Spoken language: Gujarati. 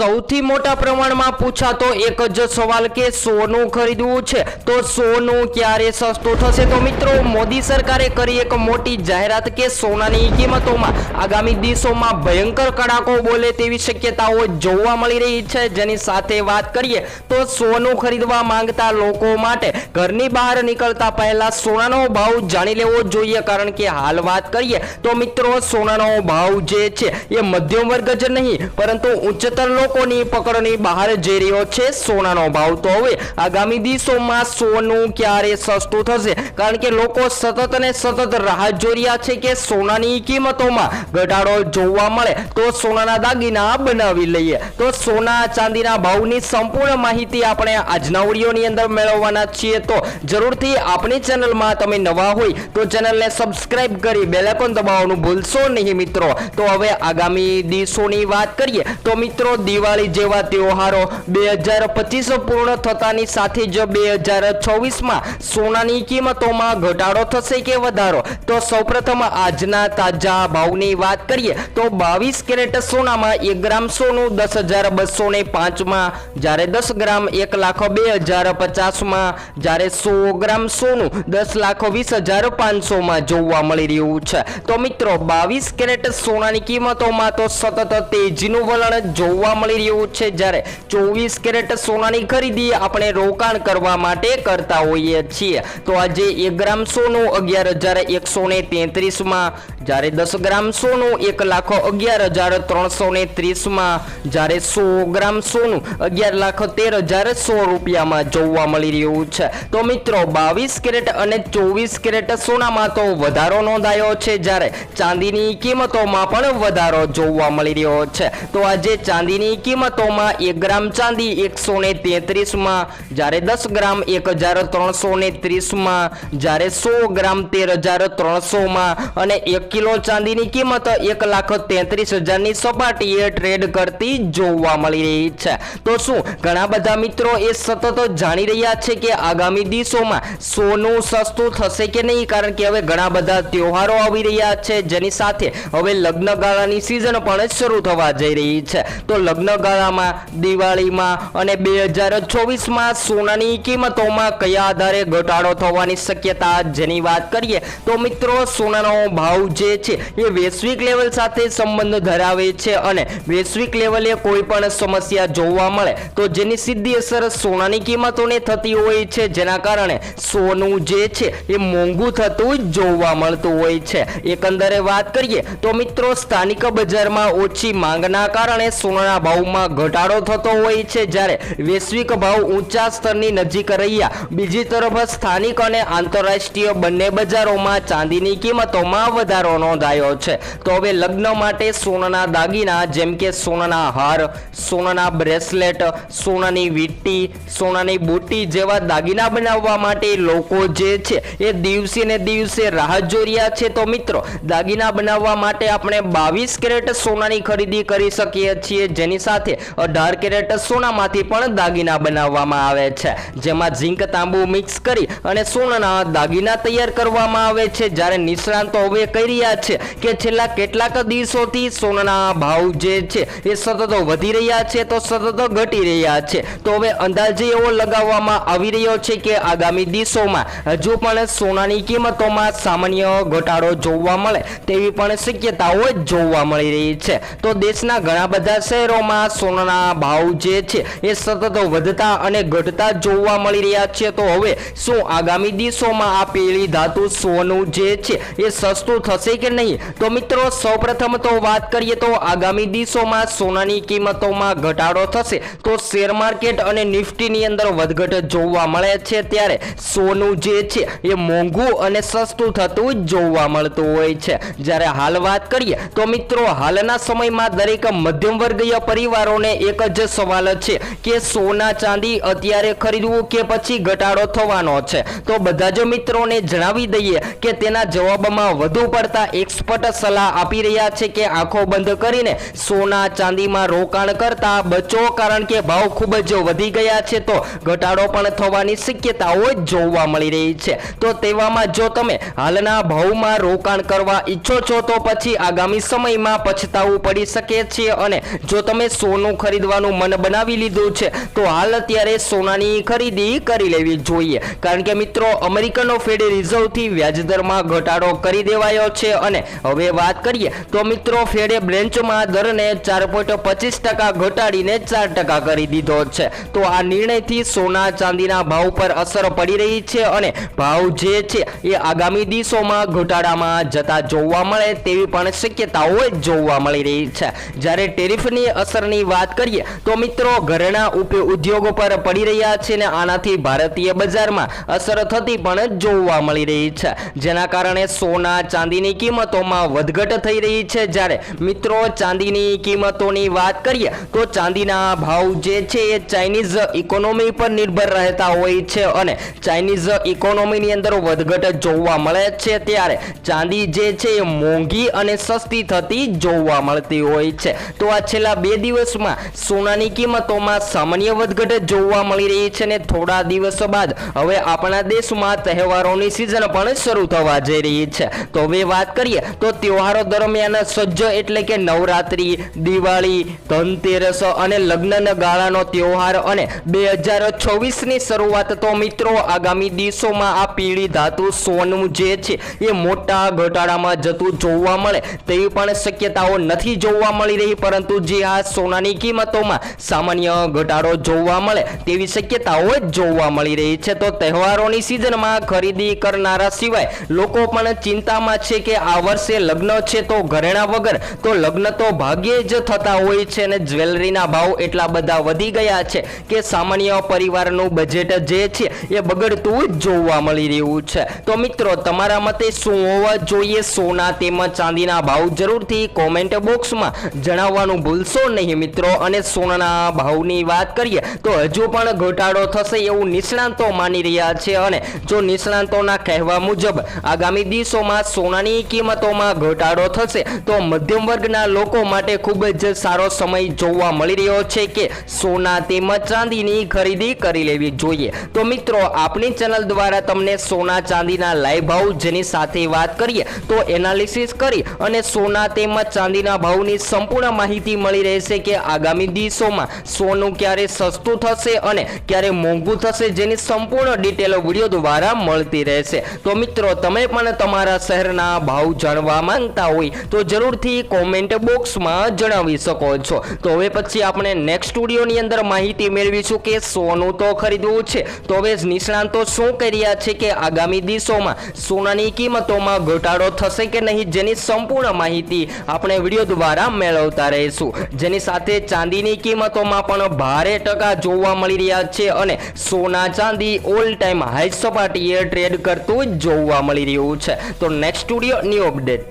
સૌથી મોટા પ્રમાણમાં પૂછાતો એક જ સવાલ કે સોનું ખરીદવું છે? તો સોનું ક્યારે સસ્તું થશે? તો મિત્રો, મોદી સરકારે કરી એક મોટી જાહેરાત કે સોનાની કિંમતોમાં આગામી દિવસોમાં ભયંકર કડાકો બોલે તેવી શક્યતાઓ જોવા મળી રહી છે. જેની સાથે વાત કરીએ, તો સોનું ખરીદવા માંગતા લોકો માટે ઘરની બહાર નીકળતા પહેલા સોનાનો ભાવ જાણી લેવો જોઈએ. કારણ કે હાલ વાત કરીએ, તો મિત્રો, સોનાનો ભાવ જે છે, એ મધ્યમ વર્ગ જ નહીં, પરંતુ ઉચ્ચતર લોકોની પકડની બહાર જઈ રહ્યો છે સોનાનો ભાવ. તો હવે આગામી દિવસોમાં સોનું ક્યારે સસ્તું થશે? કારણ કે લોકો સતત અને સતત રાહ જોઈ રહ્યા છે કે સોનાની કિંમતોમાં ઘટાડો જોવા મળે. તો સોનાના દાગીના બનાવી લઈએ. તો સોના ચાંદીના ભાવની સંપૂર્ણ માહિતી આપણે આજના ઓડિયોની અંદર મેળવવાના છીએ. તો જરૂરથી આપણી ચેનલમાં તમે નવા હોય તો ચેનલને સબસ્ક્રાઇબ કરી બેલેકોન દબાવવાનું ભૂલશો નહીં મિત્રો. તો હવે આગામી દિવસોની વાત કરીએ. તો મિત્રો દિવાળી જેવા તહેવારો બે હજાર પચીસ પૂર્ણ થતાની સાથે જ બે હજાર છવ્વીસમાં સોનાની કિંમતોમાં ઘટાડો થશે કે વધારો? તો સૌપ્રથમ આજના તાજા ભાવની વાત કરીએ તો બાવીસ કેરેટ સોનામાં એક ગ્રામ સોનું દસ હજાર બસો ને પાંચમાં જ્યારે દસ ગ્રામ એક લાખ બે હજાર પચાસમાં જ્યારે સો ગ્રામ સોનું દસ લાખ વીસ હજાર પાંચસોમાં જોવા મળી રહ્યું છે. તો મિત્રો, બાવીસ કેરેટ સોનાની કિંમતોમાં તો સતત તેજીનું વલણ જોવા મળી રહ્યું છે જ્યારે ચોવીસ કેરેટ સોનાની ખરીદી આપણે રોકાણ કરવા માટે કરતા હોઈએ છીએ. તો આજે એક ગ્રામ સોનું અગિયાર હજાર એકસો ને તેત્રીસમાં જ્યારે દસ ગ્રામ સોનું, એક લાખ અગિયાર હજાર ત્રણસો ને ત્રીસમાં જ્યારે સો ગ્રામ સોનું, અગિયાર લાખ તેર હજાર સો રૂપિયામાં જોવા મળી રહ્યું છે. તો મિત્રો, બાવીસ કેરેટ અને ચોવીસ કેરેટ સોનામાં તો વધારો નોંધાયો છે જ્યારે ચાંદીની કિંમતોમાં પણ વધારો જોવા મળી રહ્યો છે. તો આજે ચાંદીની કિંમતોમાં એક ગ્રામ ચાંદી એકસો ને તેત્રીસમાં, જ્યારે દસ ગ્રામ એક હજાર ત્રણસો ને ત્રીસમાં, જ્યારે સો ગ્રામ તેર હજાર ત્રણસોમાં અને એક કિલો ચાંદીની કિંમત એક લાખ તેત્રીસ હજારની સપાટીએ ટ્રેડ કરતી જોવા મળી રહી છે. તો શું ઘણા બધા મિત્રો એ સતત જાણી રહ્યા છે કે આગામી દિવસોમાં સોનું સસ્તું થશે કે નહીં? કારણ કે હવે ઘણા બધા તહેવારો આવી રહ્યા છે, જેની સાથે હવે લગ્નગાળાની સિઝન પણ શરૂ થવા જઈ રહી છે. તો લગ્નગાળામાં દિવાળીમાં અને બે હજાર ચોવીસમાં સોનાની કિંમતોમાં કયા આધારે ઘટાડો થવાની શક્યતા? જેની વાત કરીએ તો મિત્રો, સોનાનો ભાવ જે છે એ વૈશ્વિક લેવલ સાથે સંબંધ ધરાવે છે અને વૈશ્વિક લેવલે કોઈ પણ સમસ્યા જોવા મળે તો જેની સીધી અસર સોનાની કિંમતોને થતી હોય છે. જેના કારણે સોનું જે છે એ મોંઘું થતું જોવા મળતું હોય છે. એકંદરે વાત કરીએ તો મિત્રો સ્થાનિક બજારમાં ઓછી માંગના કારણે સોનાના ભાવમાં ઘટાડો થતો હોય છે. જ્યારે વૈશ્વિક ભાવ ઊંચા સ્તરની નજીક રહ્યા. બીજી તરફ સ્થાનિક અને આંતરરાષ્ટ્રીય બંને બજારોમાં ચાંદીની કિંમતોમાં વધારો નોંધાયો છે. તો હવે લગ્ન માટે સોનાના દાગીના, જેમ કે સોનાના હાર, સોનાના બ્રેસલેટ, સોનાની વીંટી, સોનાની બુટ્ટી જેવા દાગીના બનાવવા માટે લોકો જે છે એ દિવસે ને દિવસે રાહ જોઈ છે. તો મિત્રો, દાગીના બનાવવા માટે આપણે બાવીસ કેરેટ સોનાની ખરીદી કરી શકીએ છીએ. જેની સાથે અઢાર કેરેટ સોનામાંથી પણ દાગીના બનાવવામાં આવે છે. જેમાં ઝીંક તાંબુ મિક્સ કરી અને સોનાના દાગીના તૈયાર કરવામાં આવે છે. જ્યારે નિષ્ણાંતો હવે કહી રહ્યા છે કે છેલ્લા કેટલાક દિવસોથી સોનાના ભાવ જે છે એ સતત વધી રહ્યા છે તો સતત ઘટી રહ્યા છે. તો હવે અંદાજે એવો લગાવવામાં આવી રહ્યો છે કે આગામી દિવસોમાં હજુ પણ સોનાની કિંમતોમાં સામાન્ય ઘટાડો જોવા મળે તેવી પણ શક્યતાઓ જોવા મળી રહી છે. તો દેશના ઘણા બધા શહેરોમાં સોનાના ભાવ જે છે એ સતત વધતા અને ઘટતા જોવા મળી રહ્યા છે. તો હવે શું આગામી દિવસોમાં આ પેલી ધાતુ સોનું જે છે એ સસ્તું થશે? કે નહીં? તો મિત્રો, સૌપ્રથમ તો વાત કરીએ તો આગામી દિવસોમાં સોનાની કિંમતોમાં ઘટાડો થશે. તો શેર માર્કેટ અને નિફ્ટીની અંદર વધઘટ જોવા મળે છે ત્યારે સોનું જે છે, એ મોંઘું અને સસ્તું થતું જોવા મળતું હોય છે. જ્યારે હાલ વાત કરીએ, તો મિત્રો, હાલના સમયમાં દરેક મધ્યમ વર્ગીય પરિવારોને એક જ સવાલ છે કે સોના ચાંદી અત્યારે ખરીદવું કે પછી ઘટાડો થવાનો છે? તો બધા જ મિત્રોને જણાવી દઈએ કે તેના જવાબમાં વધુ પડતા એક્સપર્ટ સલાહ આપી રહ્યા છે કે આંખો બંધ કરીને સોના ચાંદીમાં રોકાણ કરતા બચો, કારણ કે ભાવ ખૂબ જ વધી ગયા છે તો ઘટાડો પણ થવાની શક્યતાઓ જોવા મળી રહી છે. તો તેવામાં જો તમે હાલના ભાવમાં રોકાણ કરવા ઈચ્છો છો તો પછી આગામી સમયમાં પછતાવું પડી શકે છે અને જો તમે સોનું ખરીદવાનું મન બનાવી લીધું છે તો હાલ અત્યારે સોનાની ખરીદી કરી લેવી જોઈએ. કારણ કે મિત્રો, અમેરિકનો ફેડ રિઝર્વથી વ્યાજદરમાં ઘટાડો કરી દેવાયો છે. અને હવે વાત કરીએ તો મિત્રો ફેડે બ્રેન્ચમાં દરને ચાર પોઈન્ટ પચીસ ટકા ઘટાડીને ચાર ટકા કરી દીધો છે. તો આ નિર્ણયથી સોના ચાંદીના ભાવ પર અસર પડી રહી છે અને ભાવ જે છે એ આગામી દિવસોમાં ઘટાડામાં જતા જોવા મળે તેવી પણ શક્યતાઓ જોવા મળી રહી છે. જ્યારે ટેરિફની અસરની વાત કરીએ તો મિત્રો ઘરેણા ઉદ્યોગો પર પડી રહ્યા છે ને આનાથી ભારતીય બજારમાં અસર થતી પણ જોવા મળી રહી છે. જેના કારણે સોના ચાંદીની કિંમતોમાં વધઘટ થઈ રહી છે. જ્યારે મિત્રો, ચાંદીની કિંમતોની વાત કરીએ, તો ચાંદીના ભાવ જે છે એ ચાઇનીઝ ઇકોનોમી પર નિર્ભર રહેતા હોય છે અને ચાઇનીઝ ઇકોનોમીની અંદર વધઘટ જોવા મળે છે. ત્યારે ચાંદી જે છે એ મોંઘી અને સસ્તી થતી જોવા મળતી હોય છે. તો આ છેલ્લા બે દિવસમાં સોનાની કિંમતોમાં સામાન્ય વધઘટ જોવા મળી રહી છે ને થોડા દિવસો બાદ હવે આપણા દેશમાં તહેવારોની સિઝન પણ શરૂ થવા જઈ રહી છે. તો હવે વાત કરીએ, તો તહેવારો દરમિયાન સજ્જ એટલે કે નવરાત્રી, દિવાળી, ધનતેરસ અને લગ્નના ગાળાનો તહેવાર અને બે હજાર છવ્વીસની શરૂઆત તો મિત્રો આગામી દિવસોમાં આ પીળી ધાતુ સોનું જે છે, એ મોટા ઘટાડામાં જતું જોવા મળે. તેવી પણ શક્યતાઓ નથી જોવા મળી રહી, પરંતુ જે આ સોનાની કિંમતોમાં સામાન્ય ઘટાડો જોવા મળે, તેવી શક્યતાઓ જોવા મળી રહી છે. તો તહેવારોની સિઝનમાં ખરીદી કરનારા સિવાય લોકો પણ ચિંતામાં છે કે આ વર્ષે લગ્ન છે તો ઘરેણા વગર, તો લગ્ન તો ભાગ્યે જ થતા હોય છે અને જ્વેલરીના ભાવ એટલા બધા વધી ગયા છે કે સામાન્ય પરિવારનું બજેટ જે છે એ બગડતું જ જોવા મળી રહ્યું છે. તો મિત્રો, તમારા મતે શું હોવા જોઈએ? સોના તેમજ ચાંદીના ભાવ જરૂરથી કોમેન્ટ બોક્સમાં જણાવવાનું ભૂલશો નહીં મિત્રો. અને સોનાના ભાવની વાત કરીએ, તો હજુ પણ ઘટાડો થશે એવું નિષ્ણાંતો માની રહ્યા છે. અને જો નિષ્ણાંતોના કહેવા મુજબ, આગામી દિવસોમાં સોનાની કિંમતોમાં ઘટાડો થશે. તો મધ્યમ વર્ગના લોકો માટે ખૂબ જ સારો સમય જોવા મળી રહ્યો છે કે સોના તેમજ ચાંદીની ખરીદી કરી લેવી જોઈએ. તો મિત્રો, આપણી ચેનલ દ્વારા તમને સોના ચાંદીના લાઈવ ભાવ જેની સાથે વાત કરીએ, તો એનાલિસિસ કરી અને સોના તેમજ ચાંદીના ભાવની સંપૂર્ણ માહિતી મળી રહેશે કે આગામી દિવસોમાં સોનું ક્યારે સસ્તું થશે અને ક્યારે મોંઘું થશે જેની સંપૂર્ણ ડિટેલ વીડિયો દ્વારા મળતી રહેશે. તો મિત્રો, તમે પણ તમારા શહેરના ભાવ જાણવા માંગતા હોય તો જરૂરથી કોમેન્ટ બોક્સમાં જણાવી શકો છો. તો હવે પછી આપણે નેક્સ્ટ સ્ટુડિયોની અંદર માહિતી મેળવીશું કે સોનું તો ખરીદવું છે. તો હવે નિષ્ણાંતો શું કરી રહ્યા છે કે આગામી દિવસોમાં સોનાની કિંમતોમાં ઘટાડો થશે કે નહીં જેની સંપૂર્ણ માહિતી આપણે વીડિયો દ્વારા મેળવતા રહીશું. જેની સાથે ચાંદીની કિંમતોમાં પણ ભારે ટકા જોવા મળી રહ્યા છે અને સોના ચાંદી ઓલ ટાઈમ હાઈ સપાટીએ ટ્રેડ કરતું જોવા મળી રહ્યું છે. તો નેક્સ્ટ સ્ટુડિયો new update.